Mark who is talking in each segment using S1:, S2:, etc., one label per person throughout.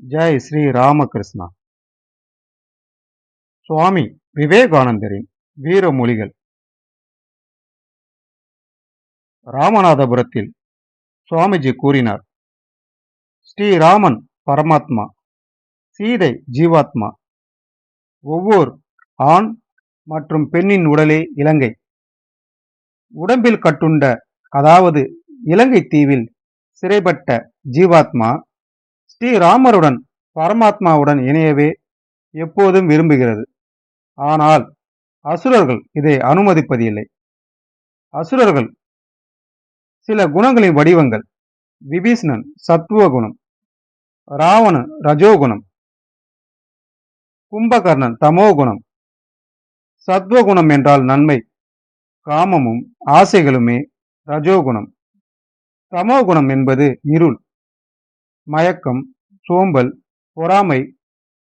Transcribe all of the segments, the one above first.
S1: ஜெய் ஸ்ரீ ராமகிருஷ்ணா. சுவாமி விவேகானந்தரின் வீரமொழிகள். ராமநாதபுரத்தில் சுவாமிஜி கூறினார் ஸ்ரீராமன் பரமாத்மா சீதை ஜீவாத்மா ஒவ்வொரு ஆண் மற்றும் பெண்ணின் உடலே இலங்கை. உடம்பில் கட்டுண்ட அதாவது இலங்கை தீவில் சிறைப்பட்ட ஜீவாத்மா ஸ்ரீராமருடன் பரமாத்மாவுடன் இணையவே எப்போதும் விரும்புகிறது. ஆனால் அசுரர்கள் இதை அனுமதிப்பதில்லை. அசுரர்கள் சில குணங்களின் வடிவங்கள் விபீஷ்ணன் சத்துவகுணம் ராவணன் ரஜோகுணம் கும்பகர்ணன் தமோகுணம் சத்வகுணம் என்றால் நன்மை காமமும் ஆசைகளுமே ரஜோகுணம். தமோகுணம் என்பது இருள். மயக்கம் சோம்பல் பொறாமை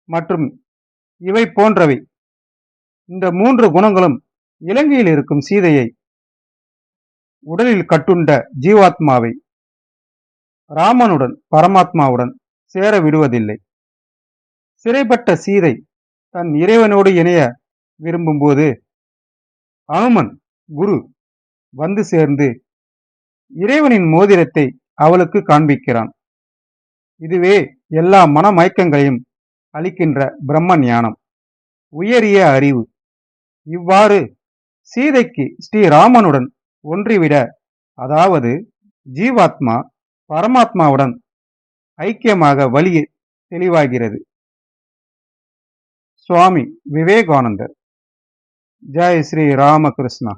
S1: மற்றும் இவை போன்றவை. இந்த மூன்று குணங்களும் இலங்கையில் இருக்கும் சீதையை உடலில் கட்டுண்ட ஜீவாத்மாவை ராமனுடன் பரமாத்மாவுடன் சேர விடுவதில்லை. சிறைப்பட்ட சீதை தன் இறைவனோடு இணைய விரும்பும்போது அனுமன் குரு வந்து சேர்ந்து இறைவனின் மோதிரத்தை அவளுக்கு காண்பிக்கிறான். இதுவே எல்லா மனமயக்கங்களையும் அளிக்கின்ற பிரம்ம ஞானம் உயரிய அறிவு. இவ்வாறு சீதைக்கு ஸ்ரீராமனுடன் ஒன்றிவிட அதாவது ஜீவாத்மா பரமாத்மாவுடன் ஐக்கியமாக வழி தெளிவாகிறது. சுவாமி விவேகானந்தர். ஜெய் ஸ்ரீ ராமகிருஷ்ணா.